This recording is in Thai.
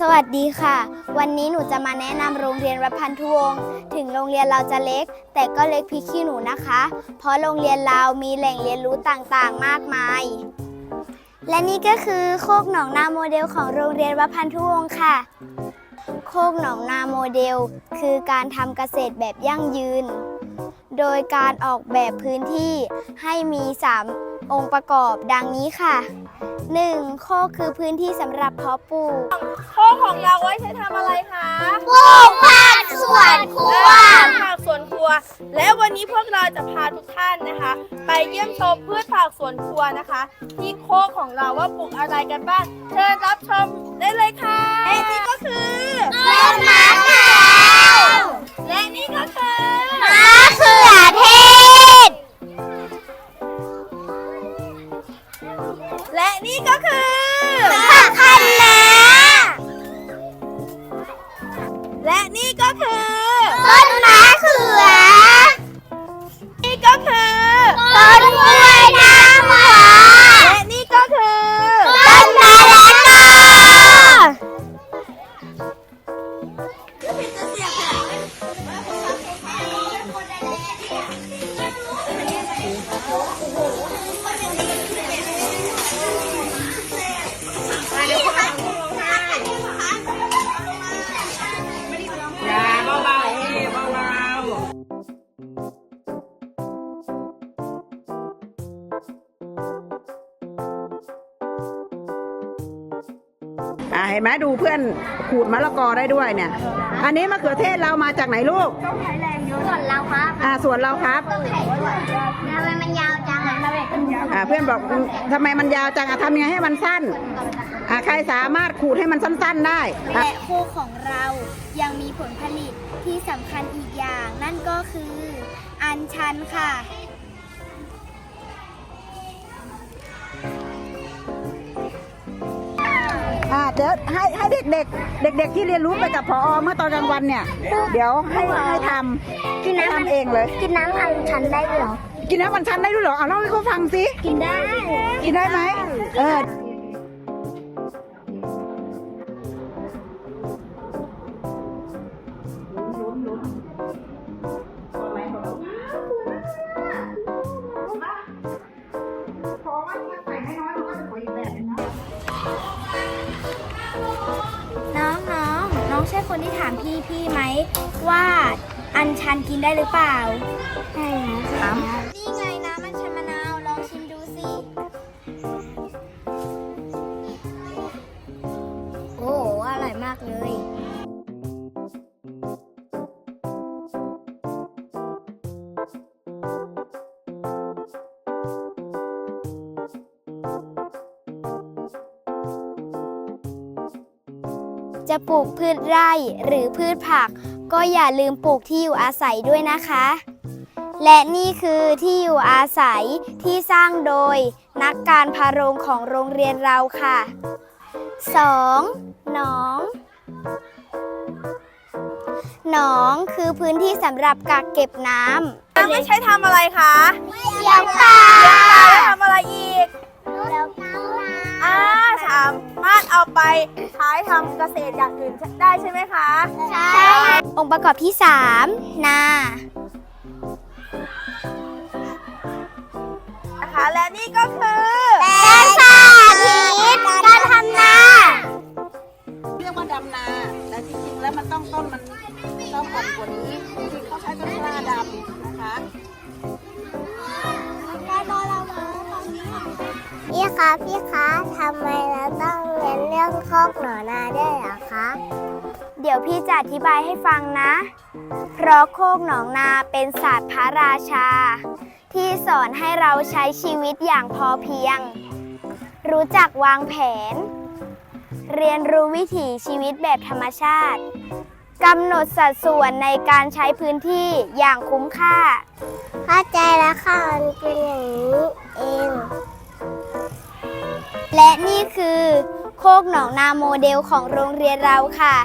สวัสดีค่ะ วันนี้หนูจะมาแนะนำโรงเรียนวัดพันธุวงศ์ถึงโรงเรียนเราจะเล็ก แต่ก็เล็กพริกขี้หนูนะคะ เพราะโรงเรียนเรามีแหล่งเรียนรู้ต่างๆ มากมาย และนี่ก็คือโคกหนองนาโมเดลของโรงเรียนวัดพันธุวงศ์ค่ะ โคกหนองนาโมเดล คือการทำเกษตรแบบยั่งยืน โดยการออกแบบพื้นที่ให้มี 3 องค์ประกอบดังนี้ค่ะ 1. โคกคือพื้นที่สำหรับเพาะปลูก โคกของเราไว้ใช้ทำอะไรคะปลูกผักสวนครัว ผักสวนครัว และวันนี้พวกเราจะพาทุกท่านนะคะ ไปเยี่ยมชมพืชผักสวนครัวนะคะ ที่โคกของเราว่าปลูกอะไรกันบ้าง เชิญรับชมได้เลยค่ะ และนี่ก็คือ อ่าเห็นไหมดูเพื่อนขูดมะละกอได้ด้วยเนี่ย อันนี้มะเขือเทศเรามาจากไหนลูกส่วนเราครับอ่าส่วนเราครับทำไมมันยาวจังอะอ่าเพื่อนบอกอืมทำไมมันยาวจังอะทำยังไงให้มันสั้น อ่าใครสามารถขูดให้มันสั้น ๆได้อะและโคกของเรายังมีผลผลิตที่สำคัญอีกอย่าง นั่นก็คือ อัญชันค่ะ เดี๋ยวให้ให้เด็กๆเด็กๆที่เรียนรู้ไปกับพอเมื่อตอนกลางวันเนี่ย เดี๋ยวให้ให้ทำกินน้ำทำเองเลย กินน้ำอัญชันได้ด้วยเหรอ กินน้ำมันชันได้ด้วยเหรอเอาเล่าให้เขาฟังสิ กินได้ กินได้ไหมเออ ช่คนที่ถามพี่พี่ไหมว่าอัญชันกินได้หรือเปล่าใช่ครับนี่ไง จะปลูกพืชไร่หรือพืชผัก ก็อย่าลืมปลูกที่อยู่อาศัยด้วยนะคะ และนี่คือที่อยู่อาศัยที่สร้างโดยนักการพาโรงของโรงเรียนเราค่ะ 2. หนองหนองคือพื้นที่สำหรับกักเก็บน้ำๆแล้วไม่ใช้ทำอะไรคะเลี้ยงปลาแล้วทำอะไรอีกอ่าสามารถเอาไปใช้ทำเกษตรอย่างอื่นได้ใช่ไหมคะ ใช่ องค์ประกอบที่ 3 นา นะคะ และนี่ก็คือเป็นสาธิตการทำนาเรียกว่าดำนา แต่จริงๆ แล้วมันต้องต้นมันต้องอ่อนกว่านี้จริงๆเขาใช้ต้นกล้าดำนะคะ พี่คะพี่คะทำไมเราต้องเรียนเรื่องโคกหนอนาด้วยเหรอคะเดี๋ยวพี่จะอธิบายให้ฟังนะ เพราะโคกหนองนาเป็นศาสตร์พระราชา ที่สอนให้เราใช้ชีวิตอย่างพอเพียง รู้จักวางแผน เรียนรู้วิถีชีวิตแบบธรรมชาติกำหนดสัดส่วนในการใช้พื้นที่อย่างคุ้มค่า เข้าใจแล้วค่ะมันเป็นอย่างนี้ นี่คือ โคกหนองนาโมเดลของโรงเรียนเราค่ะ